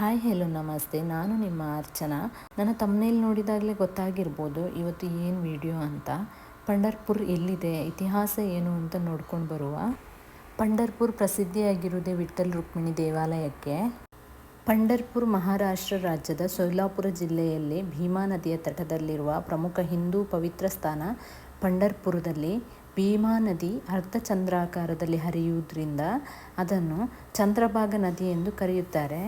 Hi hello ನಮಸ್ತೆ. ನಾನು ನಿಮ್ಮ ಅರ್ಚನಾ. ನನ್ನ ತಮ್ಮನೇಲಿ ನೋಡಿದಾಗಲೇ ಗೊತ್ತಾಗಿರ್ಬೋದು. ಇವತ್ತು ಏನು ವಿಡಿಯೋ ಅಂತ? ಪಂಡರ್ಪುರ್ ಎಲ್ಲಿದೆ? ಇತಿಹಾಸ ಏನು ಅಂತ ನೋಡ್ಕೊಂಡು ಬರುವ? ಪಂಡರ್ಪುರ್ ಪ್ರಸಿದ್ಧಿಯಾಗಿರುವುದೇ ವಿಠ್ಠಲ್ ರುಕ್ಮಿಣಿ ದೇವಾಲಯಕ್ಕೆ? ಪಂಡರ್ಪುರ್ ಮಹಾರಾಷ್ಟ್ರ ರಾಜ್ಯದ ಸೊಲ್ಲಾಪುರ ಜಿಲ್ಲೆಯಲ್ಲಿ ಭೀಮಾ ನದಿಯ ತಟದಲ್ಲಿರುವ ಪ್ರಮುಖ ಹಿಂದೂ ಪವಿತ್ರ ಸ್ಥಾನ ಪಂಡರ್ಪುರದಲ್ಲಿ ಭೀಮಾ ನದಿ ಅರ್ಧಚಂದ್ರಾಕಾರದಲ್ಲಿ ಹರಿಯುವುದರಿಂದ ಅದನ್ನು ಚಂದ್ರಭಾಗ ನದಿ ಎಂದು ಕರೆಯುತ್ತಾರೆ.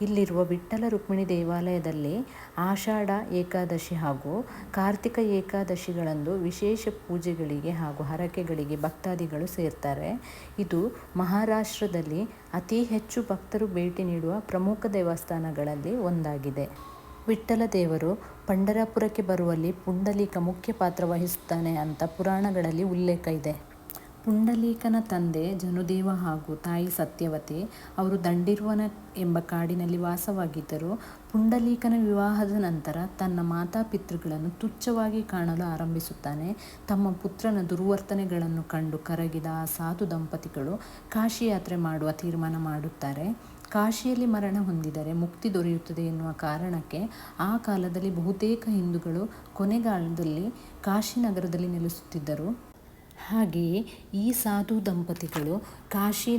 ಇಲ್ಲಿರುವ ವಿಠ್ಠಲ ರುಕ್ಮಿಣಿ ದೇವಾಲಯದಲ್ಲಿ ಆಷಾಢ ಏಕಾದಶಿ ಹಾಗೂ ಕಾರ್ತಿಕ ಏಕಾದಶಿಗಳಂದು ವಿಶೇಷ ಪೂಜೆಗಳಿಗೆ ಹಾಗೂ ಹರಕೆಗಳಿಗೆ ಭಕ್ತಾದಿಗಳು ಸೇರ್ತಾರೆ. ಇದು ಮಹಾರಾಷ್ಟ್ರದಲ್ಲಿ ಅತಿ ಹೆಚ್ಚು ಭಕ್ತರು ಭೇಟಿ ನೀಡುವ ಪ್ರಮುಖ ದೇವಸ್ಥಾನಗಳಲ್ಲಿ ಒಂದಾಗಿದೆ. ವಿಠ್ಠಲ ದೇವರು ಪಂಡರಾಪುರಕ್ಕೆ ಬರುವಲ್ಲಿ ಪುಂಡಲೀಕ ಮುಖ್ಯ ಪಾತ್ರ ವಹಿಸುತ್ತಾನೆ ಅಂತ ಪುರಾಣಗಳಲ್ಲಿ ಉಲ್ಲೇಖ ಇದೆ. ಪುಂಡಲೀಕನ ತಂದೆ ಜನುದೇವ ಹಾಗೂ ತಾಯಿ ಸತ್ಯವತಿ, ಅವರು ದಂಡಿರುವನ ಎಂಬ ಕಾಡಿನಲ್ಲಿ ವಾಸವಾಗಿದ್ದರು. ಪುಂಡಲೀಕನ ವಿವಾಹದ ನಂತರ ತನ್ನ ಮಾತಾಪಿತೃಗಳನ್ನು ತುಚ್ಛವಾಗಿ ಕಾಣಲು ಆರಂಭಿಸುತ್ತಾನೆ. ತಮ್ಮ ಪುತ್ರನ ದುರ್ವರ್ತನೆಗಳನ್ನು ಕಂಡು ಕರಗಿದ ಆ ಸಾಧು ದಂಪತಿಗಳು ಕಾಶಿ ಯಾತ್ರೆ ಮಾಡುವ ತೀರ್ಮಾನ ಮಾಡುತ್ತಾರೆ. ಕಾಶಿಯಲ್ಲಿ ಮರಣ ಹೊಂದಿದರೆ ಮುಕ್ತಿ ದೊರೆಯುತ್ತದೆ ಎನ್ನುವ ಕಾರಣಕ್ಕೆ ಆ ಕಾಲದಲ್ಲಿ ಬಹುತೇಕ ಹಿಂದೂಗಳು ಕೊನೆಗಾಲದಲ್ಲಿ ಕಾಶಿ ನಗರದಲ್ಲಿ ನೆಲೆಸುತ್ತಿದ್ದರು. ಹಾಗೆಯೇ ಈ ಸಾಧು ದಂಪತಿಗಳು ಕಾಶಿ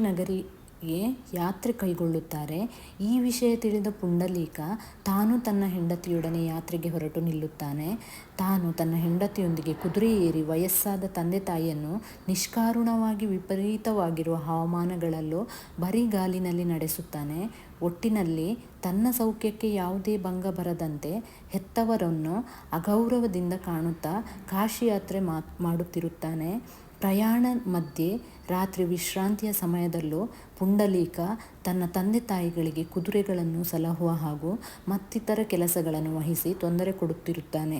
ನಗರಿಗೆ ಯಾತ್ರೆ ಕೈಗೊಳ್ಳುತ್ತಾರೆ. ಈ ವಿಷಯ ತಿಳಿದ ಪುಂಡಲೀಕ ತಾನು ತನ್ನ ಹೆಂಡತಿಯೊಡನೆ ಯಾತ್ರೆಗೆ ಹೊರಟು ನಿಲ್ಲುತ್ತಾನೆ. ತಾನು ತನ್ನ ಹೆಂಡತಿಯೊಂದಿಗೆ ಕುದುರೆ ಏರಿ ವಯಸ್ಸಾದ ತಂದೆ ತಾಯಿಯನ್ನು ನಿಷ್ಕಾರುಣವಾಗಿ ವಿಪರೀತವಾಗಿರುವ ಹವಾಮಾನಗಳಲ್ಲೂ ಬರಿಗಾಲಿನಲ್ಲಿ ನಡೆಸುತ್ತಾನೆ. ಒಟ್ಟಿನಲ್ಲಿ ತನ್ನ ಸೌಖ್ಯಕ್ಕೆ ಯಾವುದೇ ಭಂಗ ಬರದಂತೆ ಹೆತ್ತವರನ್ನು ಅಗೌರವದಿಂದ ಕಾಣುತ್ತಾ ಕಾಶಿಯಾತ್ರೆ ಮಾಡುತ್ತಿರುತ್ತಾನೆ. ಪ್ರಯಾಣ ಮಧ್ಯೆ ರಾತ್ರಿ ವಿಶ್ರಾಂತಿಯ ಸಮಯದಲ್ಲೂ ಪುಂಡಲೀಕ ತನ್ನ ತಂದೆ ತಾಯಿಗಳಿಗೆ ಕುದುರೆಗಳನ್ನು ಸಲಹುವ ಹಾಗೂ ಮತ್ತಿತರ ಕೆಲಸಗಳನ್ನು ವಹಿಸಿ ತೊಂದರೆ ಕೊಡುತ್ತಿರುತ್ತಾನೆ.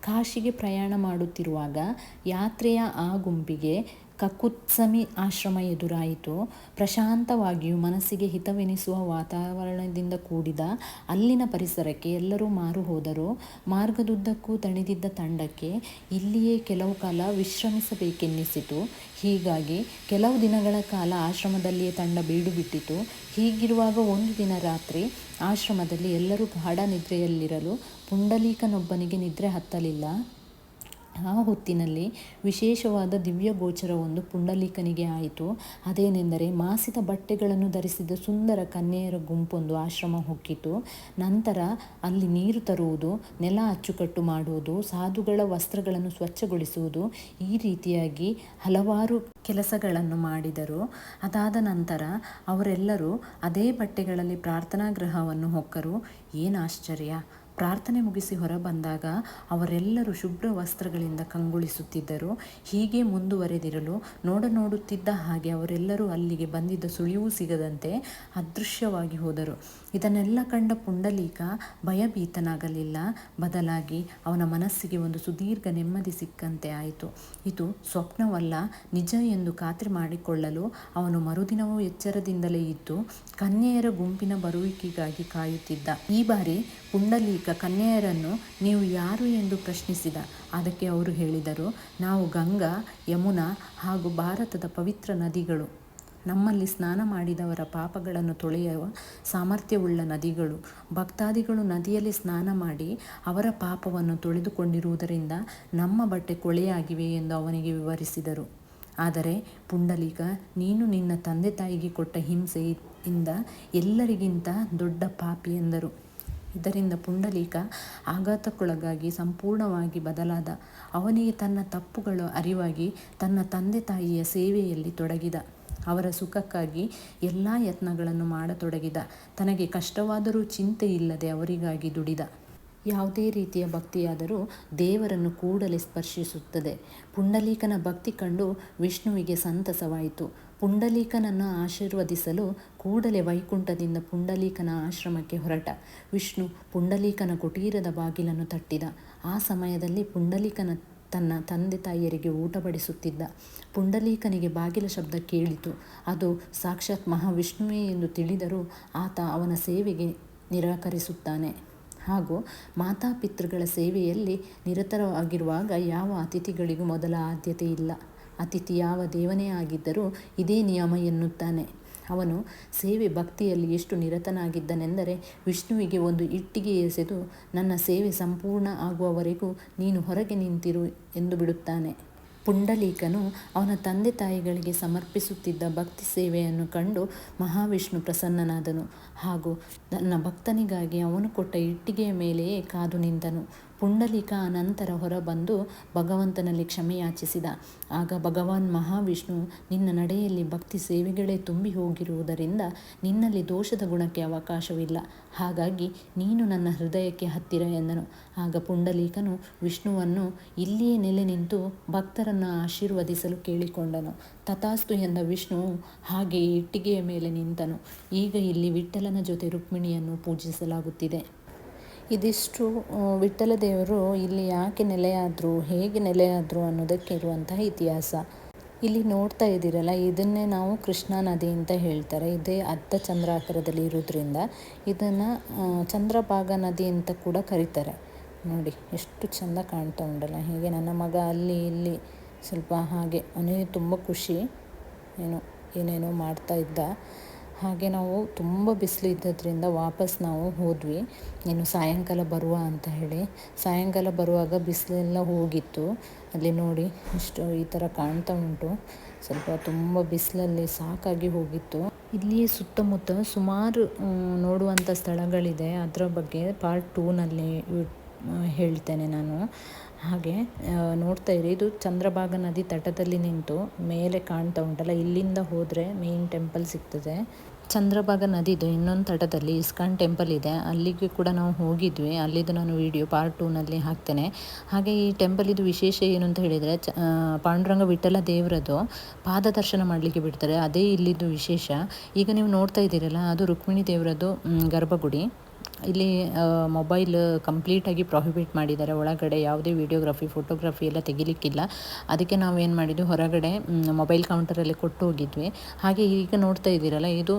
ಕಾಶಿಗೆ ಪ್ರಯಾಣ ಮಾಡುತ್ತಿರುವಾಗ ಯಾತ್ರೆಯ ಆ ಗುಂಪಿಗೆ ಕಕುತ್ಸಮಿ ಆಶ್ರಮ ಎದುರಾಯಿತು. ಪ್ರಶಾಂತವಾಗಿಯೂ ಮನಸ್ಸಿಗೆ ಹಿತವೆನಿಸುವ ವಾತಾವರಣದಿಂದ ಕೂಡಿದ ಅಲ್ಲಿನ ಪರಿಸರಕ್ಕೆ ಎಲ್ಲರೂ ಮಾರು ಹೋದರು. ಮಾರ್ಗದುದ್ದಕ್ಕೂ ತಣಿದಿದ್ದ ತಂಡಕ್ಕೆ ಇಲ್ಲಿಯೇ ಕೆಲವು ಕಾಲ ವಿಶ್ರಮಿಸಬೇಕೆನ್ನಿಸಿತು. ಹೀಗಾಗಿ ಕೆಲವು ದಿನಗಳ ಕಾಲ ಆಶ್ರಮದಲ್ಲಿಯೇ ತಂಡ ಬೀಡು ಬಿಟ್ಟಿತು ಹೀಗಿರುವಾಗ ಒಂದು ದಿನ ರಾತ್ರಿ ಆಶ್ರಮದಲ್ಲಿ ಎಲ್ಲರೂ ಗಾಢ ನಿದ್ರೆಯಲ್ಲಿರಲು ಪುಂಡಲೀಕನೊಬ್ಬನಿಗೆ ನಿದ್ರೆ ಹತ್ತಲಿಲ್ಲ. ಆ ಹೊತ್ತಿನಲ್ಲಿ ವಿಶೇಷವಾದ ದಿವ್ಯ ಒಂದು ಪುಂಡಲೀಕನಿಗೆ ಆಯಿತು. ಅದೇನೆಂದರೆ ಮಾಸಿದ ಬಟ್ಟೆಗಳನ್ನು ಧರಿಸಿದ ಸುಂದರ ಕನ್ಯೆಯರ ಗುಂಪೊಂದು ಆಶ್ರಮ ಹೊಕ್ಕಿತು ನಂತರ ಅಲ್ಲಿ ನೀರು ತರುವುದು, ನೆಲ ಅಚ್ಚುಕಟ್ಟು ಮಾಡುವುದು, ಸಾಧುಗಳ ವಸ್ತ್ರಗಳನ್ನು ಸ್ವಚ್ಛಗೊಳಿಸುವುದು, ಈ ರೀತಿಯಾಗಿ ಹಲವಾರು ಕೆಲಸಗಳನ್ನು ಮಾಡಿದರು. ಅದಾದ ನಂತರ ಅವರೆಲ್ಲರೂ ಅದೇ ಬಟ್ಟೆಗಳಲ್ಲಿ ಪ್ರಾರ್ಥನಾ ಗೃಹವನ್ನು ಹೊಕ್ಕರು. ಏನು ಆಶ್ಚರ್ಯ! ಪ್ರಾರ್ಥನೆ ಮುಗಿಸಿ ಹೊರಬಂದಾಗ ಅವರೆಲ್ಲರೂ ಶುಭ್ರ ವಸ್ತ್ರಗಳಿಂದ ಕಂಗೊಳಿಸುತ್ತಿದ್ದರು. ಹೀಗೆ ಮುಂದುವರೆದಿರಲು ನೋಡ ನೋಡುತ್ತಿದ್ದ ಹಾಗೆ ಅವರೆಲ್ಲರೂ ಅಲ್ಲಿಗೆ ಬಂದಿದ್ದ ಸುಳಿವು ಸಿಗದಂತೆ ಅದೃಶ್ಯವಾಗಿ ಹೋದರು. ಇದನ್ನೆಲ್ಲ ಕಂಡ ಪುಂಡಲೀಕ ಭಯಭೀತನಾಗಲಿಲ್ಲ. ಬದಲಾಗಿ ಅವನ ಮನಸ್ಸಿಗೆ ಒಂದು ಸುದೀರ್ಘ ನೆಮ್ಮದಿ ಸಿಕ್ಕಂತೆ ಆಯಿತು. ಇದು ಸ್ವಪ್ನವಲ್ಲ, ನಿಜ ಎಂದು ಖಾತ್ರಿ ಮಾಡಿಕೊಳ್ಳಲು ಅವನು ಮರುದಿನವೂ ಎಚ್ಚರದಿಂದಲೇ ಇದ್ದು, ಕನ್ಯೆಯರ ಗುಂಪಿನ ಬರುವಿಕೆಗಾಗಿ ಕಾಯುತ್ತಿದ್ದ. ಈ ಬಾರಿ ಪುಂಡಲೀಕ ಕನ್ಯೆಯರನ್ನು ನೀವು ಯಾರು ಎಂದು ಪ್ರಶ್ನಿಸಿದ? ಅದಕ್ಕೆ ಅವರು ಹೇಳಿದರು, ನಾವು ಗಂಗಾ, ಯಮುನಾ ಹಾಗೂ ಭಾರತದ ಪವಿತ್ರ ನದಿಗಳು. ನಮ್ಮಲ್ಲಿ ಸ್ನಾನ ಮಾಡಿದವರ ಪಾಪಗಳನ್ನು ತೊಳೆಯುವ ಸಾಮರ್ಥ್ಯವುಳ್ಳ ನದಿಗಳು. ಭಕ್ತಾದಿಗಳು ನದಿಯಲ್ಲಿ ಸ್ನಾನ ಮಾಡಿ ಅವರ ಪಾಪವನ್ನು ತೊಳೆದುಕೊಂಡಿರುವುದರಿಂದ ನಮ್ಮ ಬಟ್ಟೆ ಕೊಳೆಯಾಗಿವೆ ಎಂದು ಅವನಿಗೆ ವಿವರಿಸಿದರು. ಆದರೆ ಪುಂಡಲೀಕ, ನೀನು ನಿನ್ನ ತಂದೆ ತಾಯಿಗೆ ಕೊಟ್ಟ ಹಿಂಸೆಯಿಂದ ಎಲ್ಲರಿಗಿಂತ ದೊಡ್ಡ ಪಾಪಿ ಎಂದರು. ಇದರಿಂದ ಪುಂಡಲೀಕ ಆಘಾತಕ್ಕೊಳಗಾಗಿ ಸಂಪೂರ್ಣವಾಗಿ ಬದಲಾದ. ಅವನಿಗೆ ತನ್ನ ತಪ್ಪುಗಳು ಅರಿವಾಗಿ ತನ್ನ ತಂದೆ ತಾಯಿಯ ಸೇವೆಯಲ್ಲಿ ತೊಡಗಿದ. ಅವರ ಸುಖಕ್ಕಾಗಿ ಎಲ್ಲ ಯತ್ನಗಳನ್ನು ಮಾಡತೊಡಗಿದ. ತನಗೆ ಕಷ್ಟವಾದರೂ ಚಿಂತೆ ಇಲ್ಲದೆ ಅವರಿಗಾಗಿ ದುಡಿದ. ಯಾವುದೇ ರೀತಿಯ ಭಕ್ತಿಯಾದರೂ ದೇವರನ್ನು ಕೂಡಲೇ ಸ್ಪರ್ಶಿಸುತ್ತದೆ. ಪುಂಡಲೀಕನ ಭಕ್ತಿ ಕಂಡು ವಿಷ್ಣುವಿಗೆ ಸಂತಸವಾಯಿತು. ಪುಂಡಲೀಕನನ್ನು ಆಶೀರ್ವದಿಸಲು ಕೂಡಲೇ ವೈಕುಂಠದಿಂದ ಪುಂಡಲೀಕನ ಆಶ್ರಮಕ್ಕೆ ಹೊರಟ. ವಿಷ್ಣು ಪುಂಡಲೀಕನ ಕುಟೀರದ ಬಾಗಿಲನ್ನು ತಟ್ಟಿದ. ಆ ಸಮಯದಲ್ಲಿ ಪುಂಡಲೀಕನ ತನ್ನ ತಂದೆ ತಾಯಿಯರಿಗೆ ಊಟ ಬಡಿಸುತ್ತಿದ್ದ. ಪುಂಡಲೀಕನಿಗೆ ಬಾಗಿಲ ಶಬ್ದ ಕೇಳಿತು. ಅದು ಸಾಕ್ಷಾತ್ ಮಹಾವಿಷ್ಣುವೇ ಎಂದು ತಿಳಿದರೂ ಆತ ಅವನ ಸೇವೆಗೆ ನಿರಾಕರಿಸುತ್ತಾನೆ. ಹಾಗೂ ಮಾತಾಪಿತೃಗಳ ಸೇವೆಯಲ್ಲಿ ನಿರತರವಾಗಿರುವಾಗ ಯಾವ ಅತಿಥಿಗಳಿಗೂ ಮೊದಲ ಆದ್ಯತೆ ಇಲ್ಲ. ಅತಿಥಿ ಯಾವ ದೇವನೇ ಆಗಿದ್ದರೂ ಇದೇ ನಿಯಮ ಎನ್ನುತ್ತಾನೆ. ಅವನು ಸೇವೆ ಭಕ್ತಿಯಲ್ಲಿ ಎಷ್ಟು ನಿರತನಾಗಿದ್ದನೆಂದರೆ ವಿಷ್ಣುವಿಗೆ ಒಂದು ಇಟ್ಟಿಗೆ ಎಸೆದು, ನನ್ನ ಸೇವೆ ಸಂಪೂರ್ಣ ಆಗುವವರೆಗೂ ನೀನು ಹೊರಗೆ ನಿಂತಿರು ಎಂದು ಬಿಡುತ್ತಾನೆ. ಪುಂಡಲೀಕನು ಅವನ ತಂದೆ ತಾಯಿಗಳಿಗೆ ಸಮರ್ಪಿಸುತ್ತಿದ್ದ ಭಕ್ತಿ ಸೇವೆಯನ್ನು ಕಂಡು ಮಹಾವಿಷ್ಣು ಪ್ರಸನ್ನನಾದನು. ಹಾಗೂ ತನ್ನ ಭಕ್ತನಿಗಾಗಿ ಅವನು ಕೊಟ್ಟ ಇಟ್ಟಿಗೆಯ ಮೇಲೆಯೇ ಕಾದು ನಿಂತನು. ಪುಂಡಲೀಕ ಅನಂತರ ಹೊರಬಂದು ಭಗವಂತನಲ್ಲಿ ಕ್ಷಮೆಯಾಚಿಸಿದ ಆಗ ಭಗವಾನ್ ಮಹಾವಿಷ್ಣು, ನಿನ್ನ ನಡೆಯಲ್ಲಿ ಭಕ್ತಿ ಸೇವೆಗಳೇ ತುಂಬಿ ಹೋಗಿರುವುದರಿಂದ ನಿನ್ನಲ್ಲಿ ದೋಷದ ಗುಣಕ್ಕೆ ಅವಕಾಶವಿಲ್ಲ. ಹಾಗಾಗಿ ನೀನು ನನ್ನ ಹೃದಯಕ್ಕೆ ಹತ್ತಿರ ಎಂದನು. ಆಗ ಪುಂಡಲೀಕನು ವಿಷ್ಣುವನ್ನು ಇಲ್ಲಿಯೇ ನೆಲೆ ನಿಂತು ಭಕ್ತರನ್ನು ಆಶೀರ್ವದಿಸಲು ಕೇಳಿಕೊಂಡನು. ತಥಾಸ್ತು ಎಂದ ವಿಷ್ಣು ಹಾಗೆ ಇಟ್ಟಿಗೆಯ ಮೇಲೆ ನಿಂತನು. ಈಗ ಇಲ್ಲಿ ವಿಠ್ಠಲನ ಜೊತೆ ರುಕ್ಮಿಣಿಯನ್ನು ಪೂಜಿಸಲಾಗುತ್ತಿದೆ. ಇದಿಷ್ಟು ವಿಠ್ಠಲ ದೇವರು ಇಲ್ಲಿ ಯಾಕೆ ನೆಲೆಯಾದರು, ಹೇಗೆ ನೆಲೆಯಾದರು ಅನ್ನೋದಕ್ಕೆ ಇರುವಂತಹ ಇತಿಹಾಸ. ಇಲ್ಲಿ ನೋಡ್ತಾ ಇದ್ದೀರಲ್ಲ, ಇದನ್ನೇ ನಾವು ಕೃಷ್ಣಾ ನದಿ ಅಂತ ಹೇಳ್ತಾರೆ. ಇದೇ ಅರ್ಧ ಚಂದ್ರಾಕಾರದಲ್ಲಿ ಇರೋದ್ರಿಂದ ಇದನ್ನು ಚಂದ್ರಭಾಗ ನದಿ ಅಂತ ಕೂಡ ಕರೀತಾರೆ. ನೋಡಿ, ಎಷ್ಟು ಚಂದ ಕಾಣ್ತಾ ಉಂಟಲ್ಲ, ಹೀಗೆ ನನ್ನ ಮಗ ಅಲ್ಲಿ ಇಲ್ಲಿ ಸ್ವಲ್ಪ ಹಾಗೆ, ಅವನಿಗೆ ತುಂಬ ಖುಷಿ. ಏನು, ಏನೇನೋ ಮಾಡ್ತಾ ಇದ್ದ. ಹಾಗೆ ನಾವು ತುಂಬ ಬಿಸಿಲು ಇದ್ದದ್ರಿಂದ ವಾಪಸ್ ನಾವು ಹೋದ್ವಿ. ಇನ್ನು ಸಾಯಂಕಾಲ ಬರುವ ಅಂತ ಹೇಳಿ. ಸಾಯಂಕಾಲ ಬರುವಾಗ ಬಿಸಿಲೆಲ್ಲ ಹೋಗಿತ್ತು. ಅಲ್ಲಿ ನೋಡಿ ಇಷ್ಟು ಈ ಥರ ಕಾಣ್ತಾ ಉಂಟು. ಸ್ವಲ್ಪ ತುಂಬ ಬಿಸಿಲಲ್ಲಿ ಸಾಕಾಗಿ ಹೋಗಿತ್ತು. ಇಲ್ಲಿಯೇ ಸುತ್ತಮುತ್ತ ಸುಮಾರು ನೋಡುವಂಥ ಸ್ಥಳಗಳಿದೆ. ಅದರ ಬಗ್ಗೆ ಪಾರ್ಟ್ ಟೂನಲ್ಲಿ ಹೇಳ್ತೇನೆ ನಾನು. ಹಾಗೆ ನೋಡ್ತಾ ಇರಿ, ಇದು ಚಂದ್ರಭಾಗ ನದಿ ತಟದಲ್ಲಿ ನಿಂತು ಮೇಲೆ ಕಾಣ್ತಾ ಉಂಟಲ್ಲ, ಇಲ್ಲಿಂದ ಹೋದರೆ ಮೇನ್ ಟೆಂಪಲ್ ಸಿಗ್ತದೆ. ಚಂದ್ರಭಾಗ ನದಿದು ಇನ್ನೊಂದು ತಟದಲ್ಲಿ, ಇಸ್ಕಾನ್ ಟೆಂಪಲ್ ಇದೆ. ಅಲ್ಲಿಗೆ ಕೂಡ ನಾವು ಹೋಗಿದ್ವಿ. ಅಲ್ಲಿದ್ದು ನಾನು ವಿಡಿಯೋ ಪಾರ್ಟ್ ಟೂನಲ್ಲಿ ಹಾಕ್ತೇನೆ. ಹಾಗೆ ಈ ಟೆಂಪಲ್ ಇದು ವಿಶೇಷ ಏನು ಅಂತ ಹೇಳಿದರೆ, ಚ ಪಾಂಡುರಂಗ ವಿಠಲ ದೇವರದು ಪಾದ ದರ್ಶನ ಮಾಡಲಿಕ್ಕೆ ಬಿಡ್ತಾರೆ. ಅದೇ ಇಲ್ಲಿದ್ದು ವಿಶೇಷ. ಈಗ ನೀವು ನೋಡ್ತಾ ಇದ್ದೀರಲ್ಲ, ಅದು ರುಕ್ಮಿಣಿ ದೇವರದು ಗರ್ಭಗುಡಿ. ಇಲ್ಲಿ ಮೊಬೈಲ್ ಕಂಪ್ಲೀಟಾಗಿ ಪ್ರಾಹಿಬಿಟ್ ಮಾಡಿದ್ದಾರೆ. ಒಳಗಡೆ ಯಾವುದೇ ವೀಡಿಯೋಗ್ರಫಿ ಫೋಟೋಗ್ರಫಿ ಎಲ್ಲ ತೆಗಿಲಿಕ್ಕಿಲ್ಲ. ಅದಕ್ಕೆ ನಾವು ಏನು ಮಾಡಿದ್ವಿ? ಹೊರಗಡೆ ಮೊಬೈಲ್ ಕೌಂಟರಲ್ಲಿ ಕೊಟ್ಟು ಹೋಗಿದ್ವಿ. ಹಾಗೆ ಈಗ ನೋಡ್ತಾ ಇದ್ದೀರಲ್ಲ, ಇದು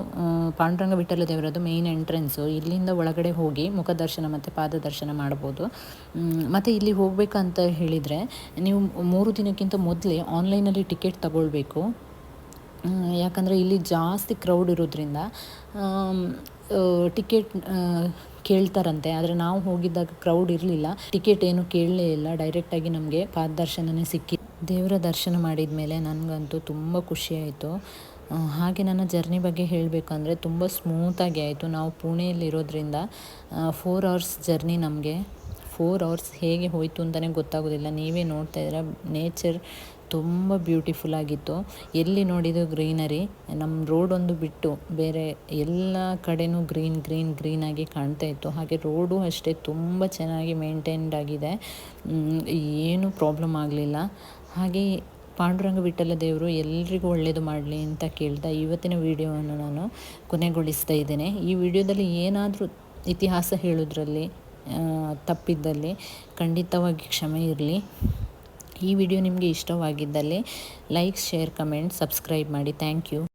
ಪಾಂಡುರಂಗ ವಿಠಲ ದೇವರದ್ದು ಮೇಯ್ನ್ ಎಂಟ್ರೆನ್ಸು ಇಲ್ಲಿಂದ ಒಳಗಡೆ ಹೋಗಿ ಮುಖದರ್ಶನ ಮತ್ತು ಪಾದದರ್ಶನ ಮಾಡ್ಬೋದು. ಮತ್ತು ಇಲ್ಲಿ ಹೋಗಬೇಕಂತ ಹೇಳಿದರೆ, ನೀವು ಮೂರು ದಿನಕ್ಕಿಂತ ಮೊದಲೇ ಆನ್ಲೈನಲ್ಲಿ ಟಿಕೆಟ್ ತಗೊಳ್ಬೇಕು. ಯಾಕಂದರೆ ಇಲ್ಲಿ ಜಾಸ್ತಿ ಕ್ರೌಡ್ ಇರೋದ್ರಿಂದ ಟಿಕೆಟ್ ಕೇಳ್ತಾರಂತೆ, ಆದರೆ ನಾವು ಹೋಗಿದ್ದಾಗ ಕ್ರೌಡ್ ಇರಲಿಲ್ಲ. ಟಿಕೆಟ್ ಏನು ಕೇಳಲೇ ಇಲ್ಲ. ಡೈರೆಕ್ಟಾಗಿ ನಮಗೆ ಪಾದದರ್ಶನನೇ ಸಿಕ್ಕಿ. ದೇವರ ದರ್ಶನ ಮಾಡಿದ ಮೇಲೆ ನನಗಂತೂ ತುಂಬ ಖುಷಿಯಾಯಿತು ಹಾಗೆ ನನ್ನ ಜರ್ನಿ ಬಗ್ಗೆ ಹೇಳಬೇಕಂದ್ರೆ ತುಂಬ ಸ್ಮೂತಾಗಿ ಆಯಿತು. ನಾವು ಪುಣೆಯಲ್ಲಿರೋದ್ರಿಂದ ಫೋರ್ ಅವರ್ಸ್ ಜರ್ನಿ ನಮಗೆ. ಫೋರ್ ಅವರ್ಸ್ ಹೇಗೆ ಹೋಯಿತು ಅಂತಲೇ ಗೊತ್ತಾಗೋದಿಲ್ಲ. ನೀವೇ ನೋಡ್ತಾ ಇದ್ದೀರ. ನೇಚರ್ ತುಂಬ ಬ್ಯೂಟಿಫುಲ್ ಆಗಿತ್ತು. ಎಲ್ಲಿ ನೋಡಿದ್ರು ಗ್ರೀನರಿ ನಮ್ಮ ರೋಡ್ ಒಂದು ಬಿಟ್ಟು ಬೇರೆ ಎಲ್ಲ ಕಡೆಯೂ ಗ್ರೀನ್ ಗ್ರೀನ್ ಗ್ರೀನಾಗಿ ಕಾಣ್ತಾ ಇತ್ತು. ಹಾಗೆ ರೋಡು ಅಷ್ಟೇ ತುಂಬ ಚೆನ್ನಾಗಿ ಮೇಂಟೈನ್ಡ್ ಆಗಿದೆ. ಏನು ಪ್ರಾಬ್ಲಮ್ ಆಗಲಿಲ್ಲ. ಹಾಗೆ ಪಾಂಡುರಂಗ ವಿಠಲ ದೇವರು ಎಲ್ರಿಗೂ ಒಳ್ಳೆಯದು ಮಾಡಲಿ ಅಂತ ಕೇಳ್ತಾ ಇವತ್ತಿನ ವಿಡಿಯೋವನ್ನು ನಾನು ಕೊನೆಗೊಳಿಸ್ತಾ ಇದ್ದೇನೆ. ಈ ವಿಡಿಯೋದಲ್ಲಿ ಏನಾದರೂ ಇತಿಹಾಸ ಹೇಳೋದ್ರಲ್ಲಿ ತಪ್ಪಿದ್ದಲ್ಲಿ ಖಂಡಿತವಾಗಿ ಕ್ಷಮೆ ಇರಲಿ. ಈ ವಿಡಿಯೋ ನಿಮಗೆ ಇಷ್ಟವಾಗಿದ್ದಲ್ಲಿ ಲೈಕ್ ಶೇರ್ ಕಮೆಂಟ್ ಸಬ್ಸ್ಕ್ರೈಬ್ ಮಾಡಿ. Thank you.